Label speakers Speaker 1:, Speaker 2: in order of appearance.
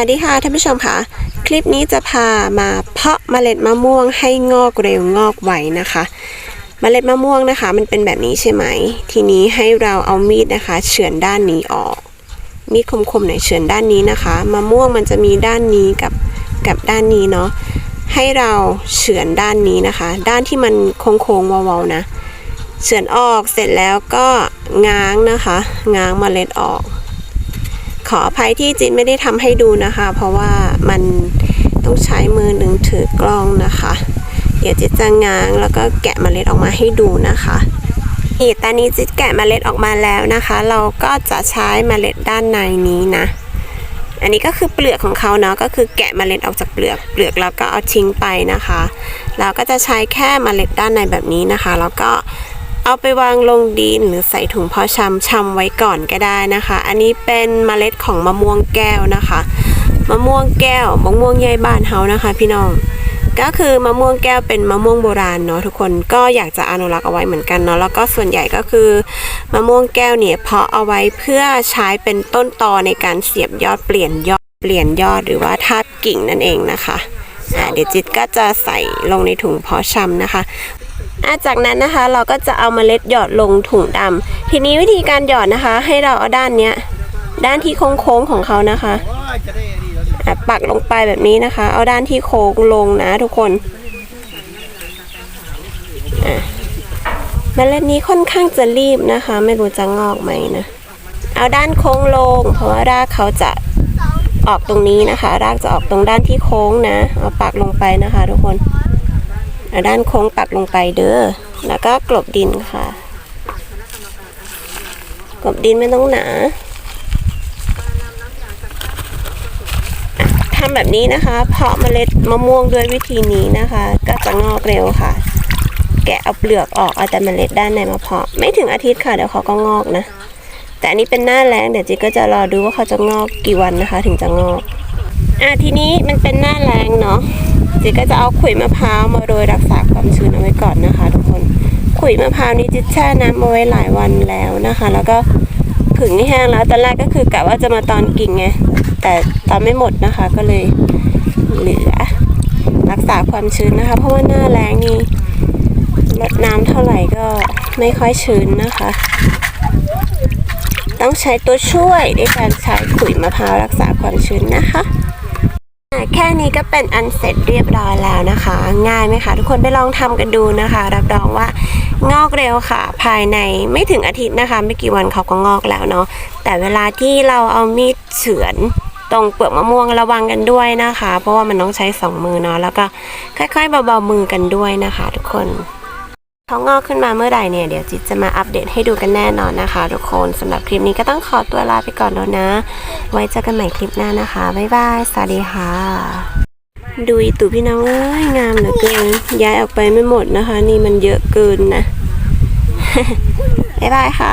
Speaker 1: วัสดีค่ะท่านผู้ชมค่ะ คลิปนี้จะพามาเพาะเมล็ดมะม่วงให้งอกเร็วงอกไวนะคะเมล็ดมะม่วงนะคะ มันเป็นแบบนี้ใช่ไหม ทีนี้ให้เราเอามีดนะคะ เฉือนด้านนี้ออก มีดคมๆหน่อยเฉือนด้านนี้นะคะ มะม่วงมันจะมีด้านนี้กับกับด้านนี้เนาะให้เราเฉือนด้านนี้นะคะ ด้านที่มันโค้งๆเวาๆนะ เฉือนออกเสร็จแล้วก็ง้างนะคะ ง้างเมล็ดออก ขออภัยที่จินไม่ได้ทำให้ดูนะคะ เพราะว่ามันต้องใช้มือหนึ่งถือกล้องนะคะ เดี๋ยวจิตจะง้างแล้วก็แกะเมล็ดออกมาให้ดูนะคะนี่ตอนนี้จิตแกะเมล็ดออกมาแล้วนะคะ เราก็จะใช้เมล็ดด้านในนี้นะ อันนี้ก็คือเปลือกของเขาเนาะก็คือแกะเมล็ดออกจากเปลือกเปลือกแล้วก็เอาทิ้งไปนะคะ เราก็จะใช้แค่เมล็ดด้านในแบบนี้นะคะ แล้วก็ เอาไปวางลงดินหรือใส่ถุงพาะชำชำไว้ก่อนก็ได้นะคะ อันนี้เป็นเมล็ดของมะม่วงแก้วนะคะมะม่วงแก้วมะม่วงใยบ้านเฮานะคะ พี่น้องก็คือมะม่วงแก้วเป็นมะม่วงโบราณเนาะทุกคนก็อยากจะอนุรักษ์เอาไว้เหมือนกันเนาะแล้วก็ส่วนใหญ่ก็คือมะม่วงแก้วเนี่ยเพาะเอาไว้เพื่อใช้เป็นต้นตอในการเสียบยอดเปลี่ยนยอดเปลี่ยนยอดหรือว่าทาบกิ่งนั่นเองนะคะเดี๋ยวจิตก็จะใส่ลงในถุงเพาะชำนะคะ จากนั้นนะคะ เราก็จะเอาเมล็ดหยอดลงถุงดำทีนี้วิธีการหยอดนะคะ ให้เราเอาด้านเนี้ยด้านที่โค้งๆของเขานะคะปักลงไปแบบนี้นะคะ เอาด้านที่โค้งลงนะทุกคนเมล็ดนี้ค่อนข้างจะรีบนะคะ ไม่รู้จะงอกไหมนะเอาด้านโค้งลง เพราะว่ารากเขาจะออกตรงนี้นะคะ รากจะออกตรงด้านที่โค้งนะ เอาปักลงไปนะคะ ทุกคน ด้านโค้งปักลงไปเด้อ แล้วก็กลบดินค่ะ กลบดินไม่ต้องหนาทำแบบนี้นะคะ เพาะเมล็ดมะม่วงด้วยวิธีนี้นะคะ ก็จะงอกเร็วค่ะ แกะเอาเปลือกออกเอาแต่เมล็ดด้านในมาเพาะ ไม่ถึงอาทิตย์ค่ะเดี๋ยวเขาก็งอกนะ แต่อันนี้เป็นหน้าแรงเดี๋ยวจิก็จะรอดูว่าเขาจะงอกกี่วันนะคะ ถึงจะงอก อะทีนี้มันเป็นหน้าแรงเนาะ จิก็จะเอาขุยมะพร้าวมาโรยรักษาความชื้นเอาไว้ก่อนนะคะ ทุกคนขุยมะพร้าวนี้จิแช่น้ำเอาไว้หลายวันแล้วนะคะ แล้วก็ผึ่งให้แห้งแล้วตอนแรกก็คือกะว่าจะมาตอนกิ่งไงแต่ตอนไม่หมดนะคะก็เลยเหลือ รักษาความชื้นนะคะ เพราะว่าหน้าแรงนี่ลดน้ำเท่าไหร่ก็ไม่ค่อยชื้นนะคะ ต้องใช้ตัวช่วยในการใช้ขุยมะพร้าวรักษาความชื้นนะคะ แค่นี้ก็เป็นอันเสร็จเรียบร้อยแล้วนะคะ ง่ายไหมคะ ทุกคนไปลองทำกันดูนะคะ รับรองว่างอกเร็วค่ะ ภายในไม่ถึงอาทิตย์นะคะ ไม่กี่วันเขาก็งอกแล้วเนาะแต่เวลาที่เราเอามีดเฉือนตรงเปลือกมะม่วงระวังกันด้วยนะคะ เพราะว่ามันต้องใช้สองมือเนาะแล้วก็ค่อยๆเบาๆมือกันด้วยนะคะ ทุกคน เขางอกขึ้นมาเมื่อใดเนี่ยเดี๋ยวจิตจะมาอัปเดตให้ดูกันแน่นอนนะคะ ทุกคนสำหรับคลิปนี้ก็ต้องขอตัวลาไปก่อนแล้วนะ ไว้เจอกันใหม่คลิปหน้านะคะ บ๊ายบาย สวัสดีค่ะ ดูอีตู่พี่น้องเอ้ยงามเหลือเกิน ย้ายออกไปไม่หมดนะคะ นี่มันเยอะเกินนะ บ๊ายบายค่ะ